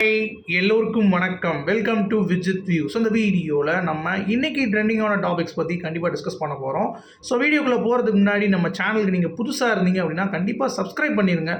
Hi எல்லோருக்கும் வணக்கம். Welcome to Vijith view so இந்த வீடியோவில் நம்ம இன்றைக்கி ட்ரெண்டிங்கான டாபிக்ஸ் பற்றி கண்டிப்பாக டிஸ்கஸ் பண்ண போகிறோம் ஸோ வீடியோக்குள்ளே போகிறதுக்கு முன்னாடி நம்ம சேனலுக்கு நீங்கள் புதுசாக இருந்தீங்க அப்படின்னா கண்டிப்பாக சப்ஸ்கிரைப் பண்ணிடுங்க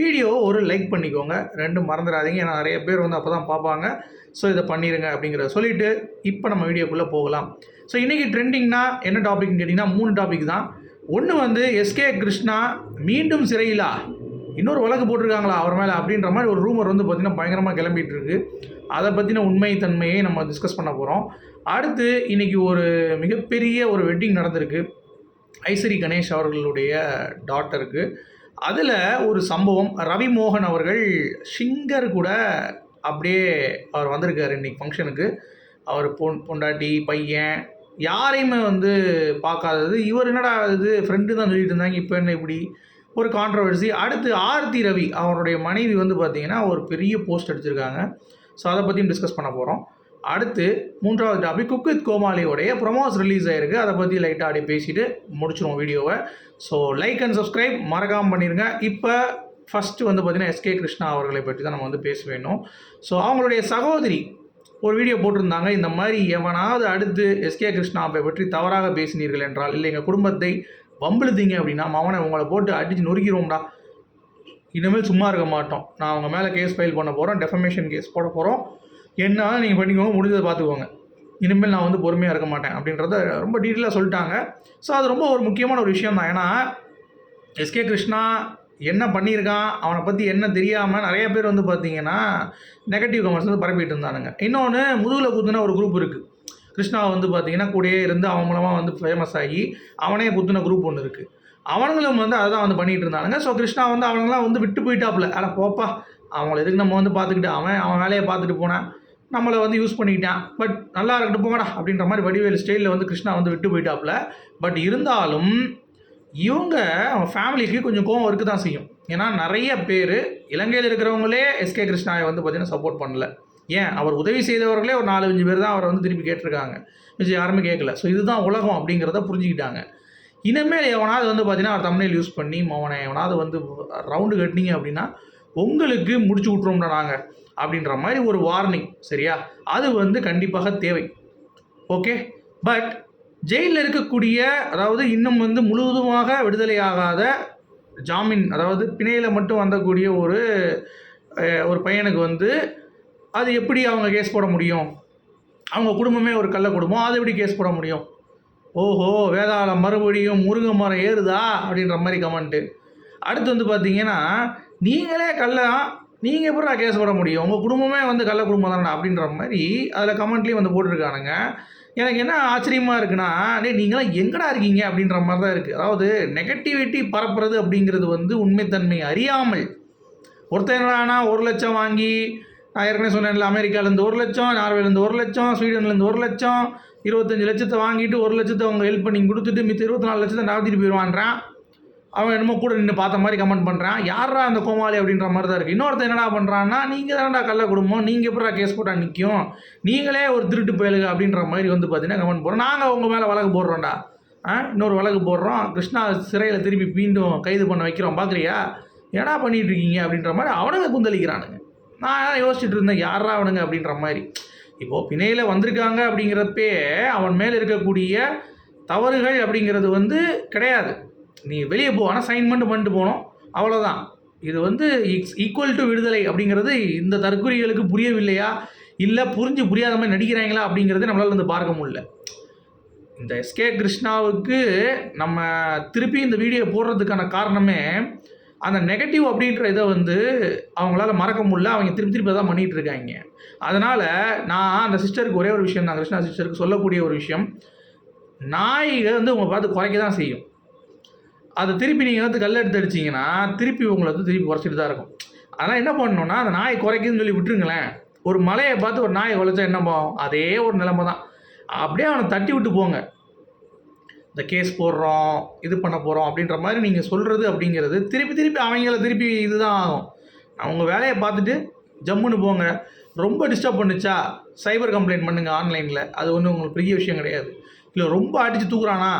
வீடியோ ஒரு லைக் பண்ணிக்கோங்க. ரெண்டும் மறந்துடாதீங்க. ஏன்னா நிறைய பேர் வந்து அப்போ தான் பார்ப்பாங்க. ஸோ இதை பண்ணிடுங்க அப்படிங்கிறத சொல்லிவிட்டு இப்போ நம்ம வீடியோக்குள்ளே போகலாம். ஸோ இன்றைக்கி ட்ரெண்டிங்னா என்ன டாபிக்னு கேட்டிங்கன்னா மூணு டாபிக் தான். ஒன்று வந்து எஸ்கே கிருஷ்ணா மீண்டும் சிறையிலா? இன்னொரு வழக்கு போட்டிருக்காங்களா? அவர் மேலே அப்படின்ற மாதிரி ஒரு ரூமர் வந்து பார்த்திங்கன்னா பயங்கரமாக கிளம்பிகிட்டு இருக்குது அதை பற்றின உண்மை தன்மையை நம்ம டிஸ்கஸ் பண்ண போகிறோம் அடுத்து இன்றைக்கி ஒரு மிகப்பெரிய ஒரு வெட்டிங் நடந்திருக்கு. ஐஸ்வரி கணேஷ் அவர்களுடைய டாட்டருக்கு அதில் ஒரு சம்பவம் ரவி மோகன் அவர்கள் ஷிங்கர் கூட அப்படியே அவர் வந்திருக்கார் இன்றைக்கி ஃபங்க்ஷனுக்கு அவர் பொன் பொண்டாட்டி பையன் யாரையுமே வந்து பார்க்காதது. இவர் என்னடா இது ஃப்ரெண்டு தான் சொல்லிட்டு இருந்தாங்க. இப்போ என்ன இப்படி? ஒரு கான்ட்ரவர்சி அடுத்து ஆர்த்தி ரவி அவருடைய மனைவி வந்து பார்த்திங்கன்னா ஒரு பெரிய போஸ்ட் அடிச்சிருக்காங்க. ஸோ அதை பற்றியும் டிஸ்கஸ் பண்ண போகிறோம் அடுத்து மூன்றாவது டாபிக் குக் வித் கோமாளியோடைய ப்ரொமோஸ் ரிலீஸ் ஆயிருக்கு. அதை பற்றி லைட்டாக அப்படியே பேசிவிட்டு முடிச்சிருவோம் வீடியோவை. ஸோ லைக் அண்ட் சப்ஸ்கிரைப் மறக்காமல் பண்ணிடுங்க இப்போ ஃபஸ்ட்டு வந்து பார்த்திங்கன்னா எஸ்கே கிருஷ்ணா அவர்களை பற்றி தான் நம்ம வந்து பேச வேணும். ஸோ அவங்களுடைய சகோதரி ஒரு வீடியோ போட்டிருந்தாங்க. இந்த மாதிரி எவனாவது அடுத்து எஸ்கே கிருஷ்ணாவை பற்றி தவறாக பேசினீர்கள் என்றால் இல்லை எங்கள் குடும்பத்தை வம்பிழுத்தீங்க அப்படின்னா மவனை உங்களை போட்டு அடித்து நொறுக்கிடுவோம்டா. இனிமேல் சும்மா இருக்க மாட்டோம். நான் அவங்க மேலே கேஸ் ஃபைல் பண்ண போகிறோம் டெஃபமேஷன் கேஸ் போட போகிறோம் என்ன நீங்கள் பண்ணிக்கோங்க முடிஞ்சதை பார்த்துக்கோங்க. இனிமேல் நான் வந்து பொறுமையாக இருக்க மாட்டேன் அப்படின்றத ரொம்ப டீட்டெயிலாக சொல்லிட்டாங்க. ஸோ அது ரொம்ப ஒரு முக்கியமான ஒரு விஷயம் தான் ஏன்னா எஸ்கே கிருஷ்ணா என்ன பண்ணியிருக்கான் அவனை பற்றி என்ன தெரியாமல் நிறைய பேர் வந்து பார்த்தீங்கன்னா நெகட்டிவ் கமெண்ட்ஸ் வந்து பரப்பிட்டு இருந்தானுங்க. இன்னொன்று முதுகில் குத்துன ஒரு குரூப் இருக்குது கிருஷ்ணா வந்து பார்த்தீங்கன்னா கூடயே இருந்து அவன் மூலமாக வந்து ஃபேமஸ் ஆகி அவனே குத்துன குரூப் ஒன்று இருக்குது அவனுங்களும் வந்து அதை தான் வந்து பண்ணிகிட்டு இருந்தானுங்க. ஸோ கிருஷ்ணா வந்து அவனுங்களாம் வந்து விட்டு போயிட்டாப்புல. ஆனால் போப்பா அவங்கள எதுக்கு நம்ம வந்து பார்த்துக்கிட்டு அவன் அவன் வேலையை பார்த்துட்டு போனான் நம்மளை வந்து யூஸ் பண்ணிக்கிட்டான். பட் நல்லா இருக்கட்டும் போங்கடா அப்படின்ற மாதிரி வடிவேல் ஸ்டைலில் வந்து கிருஷ்ணா வந்து விட்டு போயிட்டாப்புல. பட் இருந்தாலும் இவங்க அவங்க ஃபேமிலிக்கு கொஞ்சம் கோவம் இருக்க தான் செய்யும். ஏன்னா நிறைய பேர் இலங்கையில் இருக்கிறவங்களே எஸ்கே கிருஷ்ணாவை வந்து பார்த்திங்கன்னா சப்போர்ட் பண்ணல. ஏன்? அவர் உதவி செய்தவர்களே ஒரு நாலு அஞ்சு பேர் தான் அவரை வந்து திருப்பி கேட்டிருக்காங்க. மிச்சம் யாருமே கேட்கல. ஸோ இதுதான் உலகம் அப்படிங்கிறத புரிஞ்சுக்கிட்டாங்க. இனிமேல் எவனாவது வந்து பார்த்தீங்கன்னா அவர் தமிழில் யூஸ் பண்ணி அவனை எவனாவது வந்து ரவுண்டு கட்டினீங்க அப்படின்னா உங்களுக்கு முடிச்சு விட்ருவோம்டா நாங்கள் அப்படின்ற மாதிரி ஒரு வார்னிங் சரியா? அது வந்து கண்டிப்பாக தேவை. ஓகே பட் ஜெயிலில் இருக்கக்கூடிய அதாவது இன்னும் வந்து முழுவதுமாக விடுதலையாகாத ஜாமீன் அதாவது பிணையில் மட்டும் வந்தக்கூடிய ஒரு ஒரு பையனுக்கு வந்து அது எப்படி அவங்க கேஸ் போட முடியும்? அவங்க குடும்பமே ஒரு கள்ள குடும்பம் அது எப்படி கேஸ் போட முடியும்? ஓஹோ வேதாளம் மறுபடியும் முருங்கை மரம் ஏறுதா? அப்படின்ற மாதிரி கமெண்ட்டு அடுத்து வந்து பார்த்தீங்கன்னா நீங்களே கள்ள நீங்கள் எப்படா கேஸ் போட முடியும்? உங்கள் குடும்பமே வந்து கள்ள குடும்பம் தானே அப்படின்ற மாதிரி அதில் கமெண்ட்லேயும் வந்து போட்டிருக்கானுங்க. எனக்கு என்ன ஆச்சரியமாக இருக்குன்னா டே நீங்களாம் எங்கடா இருக்கீங்க? அப்படின்ற மாதிரி தான் இருக்குது அதாவது நெகட்டிவிட்டி பரப்புறது அப்படிங்கிறது வந்து உண்மைத்தன்மை அறியாமல். ஒருத்தர் என்னடானா ஒரு லட்சம் வாங்கி நான் ஏற்கனவே சொன்னேன்ல அமெரிக்காலேருந்து ஒரு லட்சம் நார்வேலேருந்து ஒரு லட்சம் ஸ்வீடன்லேருந்து ஒரு லட்சம் இருபத்தஞ்சி லட்சத்தை வாங்கிட்டு ஒரு லட்சத்தை அவங்க ஹெல்ப் பண்ணி கொடுத்துட்டு மித்த இருபத்தி நாலு லட்சத்தை நடத்திட்டு போயிடுவான்றான். அவன் என்னமோ கூட நின்று பார்த்த மாதிரி கமெண்ட் பண்ணுறான் யாரா அந்த கோமாளி அப்படின்ற மாதிரி தான் இருக்குது இன்னொருத்தன் என்னடா பண்ணுறான்னா நீங்கள் தானடா கள்ள குடும்பம் நீங்கள் எப்படா கேஸ் போட்டால் நிற்கும் நீங்களே ஒரு திருட்டு போயிலுங்க அப்படின்ற மாதிரி வந்து பார்த்தீங்கன்னா கமெண்ட் போடுறோம். நாங்கள் உங்கள் மேலே வழக்கு போடுறோம்டா. ஆ இன்னொரு வழக்கு போடுறோம். கிருஷ்ணா சிறையில் திருப்பி மீண்டும் கைது பண்ண வைக்கிறோம். பார்க்குறியா என்னடா பண்ணிகிட்ருக்கீங்க இருக்கீங்க அப்படின்ற மாதிரி அவனுங்க குந்தளிக்கிறானுங்க. நான் யோசிச்சுட்டு இருந்தேன் யாரா அவனுங்க அப்படின்ற மாதிரி. இப்போது பிணையில் வந்திருக்காங்க அப்படிங்கிறப்பே அவன் மேலே இருக்கக்கூடிய தவறுகள் அப்படிங்கிறது வந்து கிடையாது. நீ வெளியே போ ஆனால் சைன் மட்டும் பண்ணிட்டு போகணும். அவ்வளோதான் இது வந்து இட்ஸ் ஈக்குவல் டு விடுதலை அப்படிங்கிறது இந்த தற்கொலைகளுக்கு புரியவில்லையா? இல்லை புரிஞ்சு புரியாத மாதிரி நடிக்கிறாங்களா அப்படிங்கிறது நம்மளால் வந்து பார்க்க முடியல. இந்த எஸ்கே கிருஷ்ணாவுக்கு நம்ம திருப்பி இந்த வீடியோ போடுறதுக்கான காரணமே அந்த நெகட்டிவ் அப்படின்ற இதை வந்து அவங்களால மறக்க முடியல. அவங்க திருப்பி திருப்பி தான் பண்ணிகிட்டு இருக்காங்க. அதனால் நான் அந்த சிஸ்டருக்கு ஒரே ஒரு விஷயம் தான். கிருஷ்ணா சிஸ்டருக்கு சொல்லக்கூடிய ஒரு விஷயம். நாய்கள் வந்து உங்களை பார்த்து குறைக்க தான் செய்யும். அதை திருப்பி நீங்கள் வந்து கல் எடுத்து அடிச்சிங்கன்னா திருப்பி உங்களை வந்து திருப்பி குறைச்சிட்டு தான் இருக்கும். அதனால் என்ன பண்ணணும்னா அந்த நாய் குறைக்குதுன்னு சொல்லி விட்டுருங்களேன். ஒரு மலையை பார்த்து ஒரு நாயை குலைச்சா என்ன போகும் அதே ஒரு நிலைமை தான். அப்படியே அவனை தட்டி விட்டு போங்க. இந்த கேஸ் போடுறோம் இது பண்ண போகிறோம் அப்படின்ற மாதிரி நீங்கள் சொல்கிறது அப்படிங்கிறது திருப்பி திருப்பி அவங்கள திருப்பி இதுதான் ஆகும். அவங்க வேலையை பார்த்துட்டு ஜம்முன்னு போங்க. ரொம்ப டிஸ்டர்ப் பண்ணுச்சா? சைபர் கம்ப்ளைண்ட் பண்ணுங்கள் ஆன்லைனில் அது ஒன்றும் உங்களுக்கு பெரிய விஷயம் கிடையாது. இல்லை ரொம்ப அடித்து தூக்குறானா?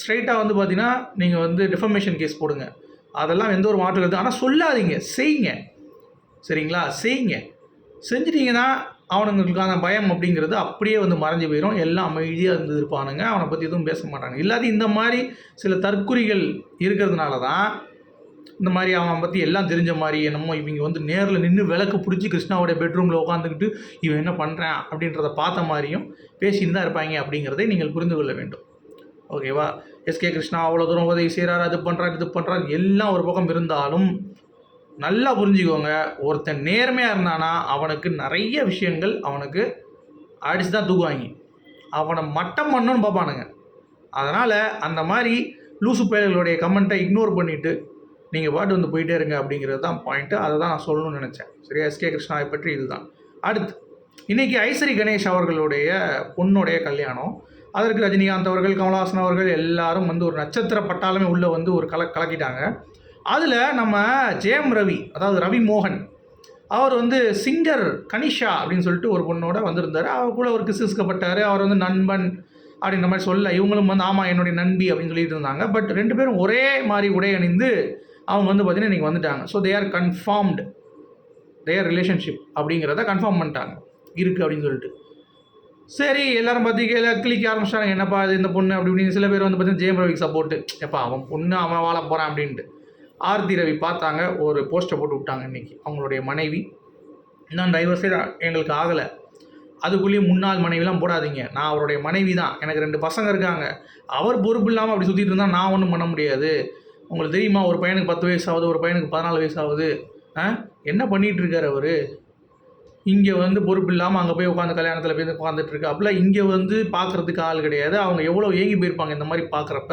ஸ்ட்ரைட்டாக வந்து பார்த்தீங்கன்னா நீங்கள் வந்து டிஃபர்மேஷன் கேஸ் போடுங்க. அதெல்லாம் எந்த ஒரு மாற்று கருத்து ஆனால் சொல்லாதீங்க. செய்யுங்க. சரிங்களா? செய்யுங்க. செஞ்சிட்டிங்கன்னா அவனுங்களுக்கான பயம் அப்படிங்கிறது அப்படியே வந்து மறைஞ்சு போயிடும் எல்லாம் அமைதியாக இருந்து இருப்பானுங்க. அவனை பற்றி எதுவும் பேச மாட்டாங்க இல்லாத இந்த மாதிரி சில தற்குறிகள் இருக்கிறதுனால தான் இந்த மாதிரி அவன் பற்றி எல்லாம் தெரிஞ்ச மாதிரி என்னமோ இவங்க வந்து நேரில் நின்று விளக்கு பிடிச்சி கிருஷ்ணாவுடைய பெட்ரூமில் உட்காந்துக்கிட்டு இவன் என்ன பண்ணுறான் அப்படின்றத பார்த்த மாதிரியும் பேசின்னு தான் இருப்பாங்க அப்படிங்கிறதை நீங்கள் புரிந்து கொள்ள வேண்டும். ஓகேவா? எஸ்கே கிருஷ்ணா அவ்வளோ தூரம் உதவி செய்கிறார் அது பண்ணுறாரு இது பண்ணுறாரு எல்லாம் ஒரு பக்கம் இருந்தாலும் நல்லா புரிஞ்சுக்கோங்க. ஒருத்தன் நேர்மையாக இருந்தானா அவனுக்கு நிறைய விஷயங்கள் அவனுக்கு அடித்து தான் தூக்குவாங்க. அவனை மட்டம் பண்ணணும்னு பார்ப்பானுங்க. அதனால் அந்த மாதிரி லூசு பயல்களுடைய கமெண்ட்டை இக்னோர் பண்ணிவிட்டு நீங்கள் பாட்டு வந்து போயிட்டே இருங்க அப்படிங்கிறது தான் பாயிண்ட்டு அதை தான் நான் சொல்லணும்னு நினச்சேன். சரியா? எஸ்கே கிருஷ்ணாவை பற்றி இதுதான். அடுத்து இன்றைக்கி ஐஸ்வரி கணேஷ் அவர்களுடைய பொண்ணுடைய கல்யாணம். அதற்கு ரஜினிகாந்த் அவர்கள் கமலஹாசன் அவர்கள் எல்லாரும் வந்து ஒரு நட்சத்திர பட்டாலுமே உள்ளே வந்து ஒரு கல கலக்கிட்டாங்க. அதில் நம்ம ஜெயம் ரவி அதாவது ரவி மோகன் அவர் வந்து சிங்கர் கனிஷா அப்படின்னு சொல்லிட்டு ஒரு பொண்ணோட வந்திருந்தார். அவர் கூட ஒரு கிசுக்கப்பட்டார் அவர் வந்து நண்பன் அப்படின்ற மாதிரி சொல்ல இவங்களும் வந்து ஆமாம் என்னுடைய நண்பி அப்படின்னு சொல்லிட்டு இருந்தாங்க. பட் ரெண்டு பேரும் ஒரே மாதிரி உடை அணிந்து அவங்க வந்து பார்த்திங்கன்னா இன்றைக்கி வந்துட்டாங்க. So they are confirmed their relationship அப்படிங்கிறத கன்ஃபார்ம் பண்ணிட்டாங்க. இருக்குது அப்படின்னு சொல்லிட்டு. சரி எல்லாரும் பார்த்து கிளிக்க ஆரம்பிச்சிட்டாங்க. என்னப்பா இது இந்த பொண்ணு அப்படி இப்படின்னு சில பேர் வந்து பார்த்தீங்கன்னா ஜெயம் ரவிக்கு சப்போர்ட்டு எப்பா அவன் பொண்ணு அவன் வாழ போகிறான் அப்படின்ட்டு. ஆர்த்தி ரவி பார்த்தாங்க ஒரு போஸ்ட்டை போட்டு விட்டாங்க இன்றைக்கி அவங்களுடைய மனைவி. இன்னும் டைவர்ஸே எங்களுக்கு ஆகலை. அதுக்குள்ளேயும் முன்னாள் மனைவிலாம் போடாதீங்க. நான் அவருடைய மனைவி தான். எனக்கு ரெண்டு பசங்க இருக்காங்க. அவர் பொறுப்பு இல்லாமல் அப்படி சுற்றிட்டு இருந்தால் நான் ஒன்றும் பண்ண முடியாது. உங்களுக்கு தெரியுமா ஒரு பையனுக்கு பத்து வயசு ஆகுது ஒரு பையனுக்கு பதினாலு வயசு ஆகுது ஆ? என்ன பண்ணிகிட்டு இருக்கார் அவர்? இங்கே வந்து பொறுப்பு இல்லாமல் அங்கே போய் உட்காந்து கல்யாணத்தில் போய் உட்காந்துட்டு இருக்கு அப்படிலாம் இங்கே வந்து பார்க்குறதுக்கு ஆள் கிடையாது. அவங்க எவ்வளோ ஏங்கி போயிருப்பாங்க இந்த மாதிரி பார்க்குறப்ப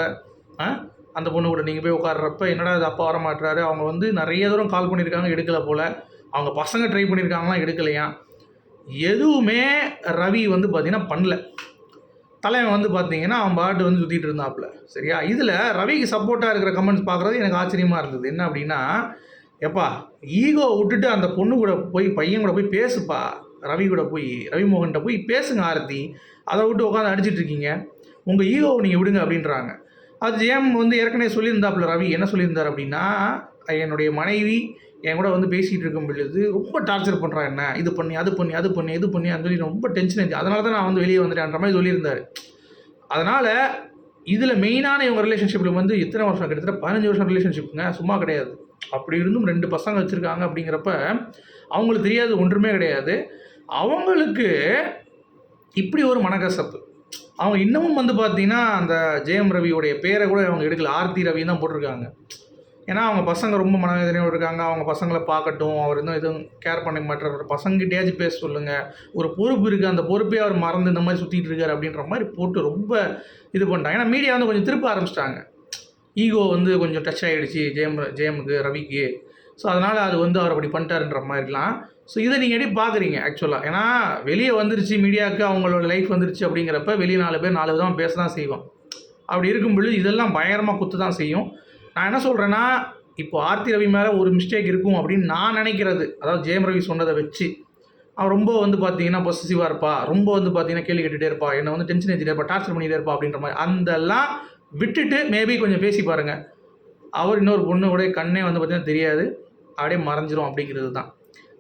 ஆ? அந்த பொண்ணு கூட நீங்கள் போய் உட்கார்றப்ப என்னடா இது அப்பா வர மாட்டுறாரு அவங்க வந்து நிறைய தூரம் கால் பண்ணியிருக்காங்க எடுக்கலை போல். அவங்க பசங்க ட்ரை பண்ணியிருக்காங்களாம் எடுக்கலையா? எதுவுமே ரவி வந்து பார்த்திங்கன்னா பண்ணல. தலைவன் வந்து பார்த்தீங்கன்னா அவன் பாட்டு வந்து சுற்றிட்டு இருந்தாப்புல சரியா? இதில் ரவிக்கு சப்போர்ட்டாக இருக்கிற கமெண்ட்ஸ் பார்க்குறது எனக்கு ஆச்சரியமாக இருந்தது. என்ன அப்படின்னா எப்பா ஈகோ விட்டுட்டு அந்த பொண்ணு கூட போய் பையன் கூட போய் பேசுப்பா. ரவி கூட போய் ரவி மோகன்கிட்ட போய் பேசுங்க ஆரத்தி. அதை விட்டு உட்காந்து அடிச்சிட்டு இருக்கீங்க. உங்கள் ஈகோவை நீங்கள் விடுங்க அப்படின்றாங்க. அது ஏன் வந்து ஏற்கனவே சொல்லியிருந்தாப்புல ரவி? என்ன சொல்லியிருந்தார் அப்படின்னா என்னுடைய மனைவி என் கூட வந்து பேசிகிட்டு இருக்கும் பொழுது ரொம்ப டார்ச்சர் பண்ணுறாங்க என்ன? இது பண்ணி அது பண்ணி அது பண்ணி இது பண்ணி அந்த சொல்லி ரொம்ப டென்ஷன் ஆச்சு அதனால தான் நான் வந்து வெளியே வந்துட்டேன்ற மாதிரி சொல்லியிருந்தார். அதனால் இதில் மெயினான இவங்க ரிலேஷன்ஷிப்பில் வந்து எத்தனை வருஷம்? கிட்டத்தட்ட பதினஞ்சு வருஷம் ரிலேஷன்ஷிப்புங்க சும்மா கிடையாது. அப்படி இருந்தும் ரெண்டு பசங்க வச்சுருக்காங்க அப்படிங்கிறப்ப அவங்களுக்கு தெரியாது ஒன்றுமே கிடையாது. அவங்களுக்கு இப்படி ஒரு மனக்கசப்பு. அவங்க இன்னமும் வந்து பார்த்தீங்கன்னா அந்த ஜெயம் ரவியோடைய பேரை கூட அவங்க எடுக்கல. ஆர்த்தி ரவி தான் போட்டிருக்காங்க. ஏன்னா அவங்க பசங்க ரொம்ப மனவேதனையோடு இருக்காங்க. அவங்க பசங்களை பார்க்கட்டும். அவர் இன்னும் எதுவும் கேர் பண்ண மாட்டார். பசங்கிட்டேயாச்சும் பேச சொல்லுங்கள் ஒரு பொறுப்பு இருக்குது அந்த பொறுப்பே அவர் மறந்து இந்த மாதிரி சுற்றிட்டு இருக்கார் அப்படின்ற மாதிரி போட்டு ரொம்ப இது பண்ணிட்டாங்க. ஏன்னா மீடியா வந்து கொஞ்சம் திருப்ப ஆரம்பிச்சிட்டாங்க. ஈகோ வந்து கொஞ்சம் டச் ஆகிடுச்சு ஜெயம் ஜெயமுக்கு ரவிக்கு. ஸோ அதனால் அது வந்து அவர் அப்படி பண்ணிட்டாருன்ற மாதிரிலாம் ஸோ இதை நீங்கள் எப்படி பார்க்குறீங்க ஆக்சுவலாக ஏன்னா வெளியே வந்துருச்சு மீடியாவுக்கு அவங்களோட லைஃப் வந்துருச்சு அப்படிங்கிறப்ப வெளியே நாலு பேர் நாலு விதமாக பேச தான் செய்வோம். அப்படி இருக்கும் பொழுது இதெல்லாம் பயங்கரமாக குத்து தான் செய்யும். நான் என்ன சொல்கிறேன்னா இப்போ ஆர்த்தி ரவி மேலே ஒரு மிஸ்டேக் இருக்கும் அப்படின்னு நான் நினைக்கிறது. அதாவது ஜெயம் ரவி சொன்னதை வச்சு. அவன் ரொம்ப வந்து பார்த்தீங்கன்னா பொசிசிவாக இருப்பா. ரொம்ப வந்து பார்த்தீங்கன்னா கேள்வி கேட்டுகிட்டே இருப்பா. என்னை வந்து டென்ஷன் ஏற்றிட்டே இருப்பா டார்ச்சர் பண்ணிகிட்டே இருப்பா அப்படின்ற மாதிரி. அந்தெல்லாம் விட்டுட்டு மேபி கொஞ்சம் பேசி பாருங்கள் அவர் இன்னொரு பொண்ணு கூட கண்ணே வந்து பார்த்தீங்கன்னா தெரியாது. அப்படியே மறைஞ்சிரும் அப்படிங்கிறது தான்.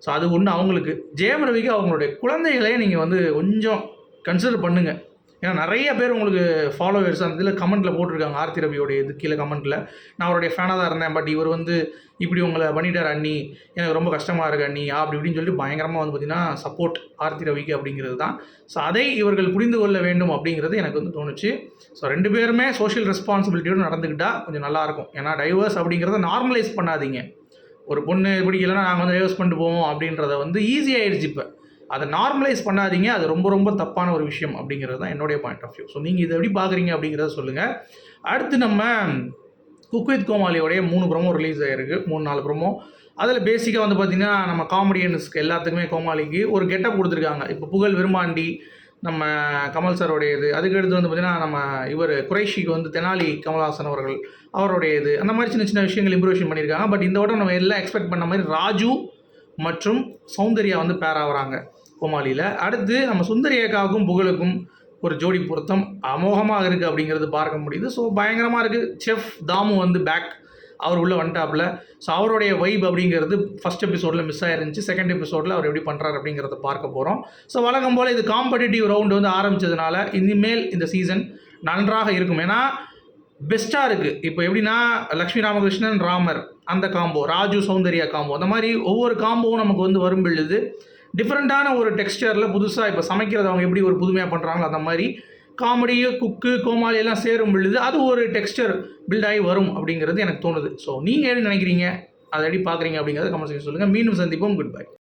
ஸோ அது ஒன்று அவங்களுக்கு. ஜெயம் ரவிக்கு அவங்களுடைய குழந்தைகளையே நீங்கள் வந்து கொஞ்சம் கன்சிடர் பண்ணுங்கள் ஏன்னா நிறைய பேர் உங்களுக்கு ஃபாலோவர்ஸ் அந்த இதில் கமெண்ட்டில் போட்டிருக்காங்க. ஆர்த்தி ரவியோடைய இது கீழே கமெண்ட்டில் நான் அவருடைய ஃபேனாக தான் இருந்தேன். பட் இவர் வந்து இப்படி உங்களை பண்ணிட்டார் அண்ணி. எனக்கு ரொம்ப கஷ்டமாக இருக்கு அண்ணி. அப்படி இப்படின்னு சொல்லிட்டு பயங்கரமாக வந்து பார்த்திங்கன்னா சப்போர்ட் ஆர்த்தி ரவிக்கு அப்படிங்கிறது தான். ஸோ அதை இவர்கள் புரிந்து கொள்ள வேண்டும் அப்படிங்கிறது எனக்கு வந்து தோணுச்சு. ஸோ ரெண்டு பேருமே சோஷியல் ரெஸ்பான்சிபிலிட்டியோடு நடந்துக்கிட்டால் கொஞ்சம் நல்லாயிருக்கும் ஏன்னா டைவர்ஸ் அப்படிங்கிறத நார்மலைஸ் பண்ணாதீங்க. ஒரு பொண்ணு பிடிக்கலன்னா நாங்கள் வந்து டைவர்ஸ் பண்ணிட்டு போவோம் அப்படின்றத வந்து ஈஸியாகிடுச்சு இப்போ. அதை நார்மலைஸ் பண்ணாதீங்க. அது ரொம்ப ரொம்ப தப்பான ஒரு விஷயம் அப்படிங்கிறது தான் என்னுடைய பாயிண்ட் ஆஃப் வியூ ஸோ நீங்கள் இதை எப்படி பார்க்குறீங்க அப்படிங்கிறத சொல்லுங்கள் அடுத்து நம்ம குக் வித் கோமாளியோடைய மூணு ப்ரோமோ ரிலீஸ் ஆகிருக்கு மூணு நாலு ப்ரோமோ அதில் பேசிக்காக வந்து பார்த்திங்கன்னா நம்ம காமெடியன்ஸ்க்கு எல்லாத்துக்குமே கோமாளிக்கு ஒரு கெட்டப் கொடுத்துருக்காங்க. இப்போ புகழ் விரும்பாண்டி நம்ம கமல் சாரோடைய இது அதுக்கடுத்து வந்து பார்த்திங்கன்னா நம்ம இவர் குறைஷிக்கு வந்து தெனாலி கமல்ஹாசன் அவர்கள் அவருடைய இது அந்த மாதிரி சின்ன சின்ன விஷயங்கள் இம்ப்ரூவேஷன் பண்ணியிருக்காங்க. பட் இந்த வட்டம் நம்ம எல்லாம் எக்ஸ்பெக்ட் பண்ண மாதிரி ராஜு மற்றும் சௌந்தர்யா வந்து பேர் ஆகிறாங்க கோமாளியில். அடுத்து நம்ம சுந்தரியக்காவுக்கும் புகழுக்கும் ஒரு ஜோடி பொருத்தம் அமோகமாக இருக்குது அப்படிங்கிறது பார்க்க முடியுது. ஸோ பயங்கரமாக இருக்குது செஃப் தாமு வந்து பேக் அவர் உள்ளே வந்துட்டாப்புல. ஸோ அவருடைய வைப் அப்படிங்கிறது ஃபஸ்ட் எபிசோடில் மிஸ் ஆயிருந்துச்சு. செகண்ட் எபிசோடில் அவர் எப்படி பண்ணுறாரு அப்படிங்கிறத பார்க்க போகிறோம் ஸோ வழக்கம் போல் இது காம்படிட்டிவ் ரவுண்டு வந்து ஆரம்பித்ததுனால இனிமேல் இந்த சீசன் நன்றாக இருக்கும். ஏன்னா பெஸ்ட்டாக இருக்குது இப்போ எப்படின்னா லக்ஷ்மி ராமகிருஷ்ணன் ராமர் அந்த காம்போ ராஜு சௌந்தர்யா காம்போ அந்த மாதிரி ஒவ்வொரு காம்போவும் நமக்கு வந்து வரும் பொழுது டிஃப்ரெண்ட்டான ஒரு டெக்ஸ்டரில் புதுசாக இப்போ சமைக்கிறது அவங்க எப்படி ஒரு புதுமையாக பண்ணுறாங்களோ அந்த மாதிரி காமெடியு குக்கு கோமாளி எல்லாம் சேரும் பொழுது அது ஒரு டெக்ஸ்டர் பில்டாகி வரும் அப்படிங்கிறது எனக்கு தோணுது. ஸோ நீங்கள் என்ன நினைக்கிறீங்க? அதை எப்படி பார்க்குறீங்க அப்படிங்கிறத கமெண்ட் செக்ஷன் சொல்லுங்கள் மீண்டும் சந்திப்போம். Good bye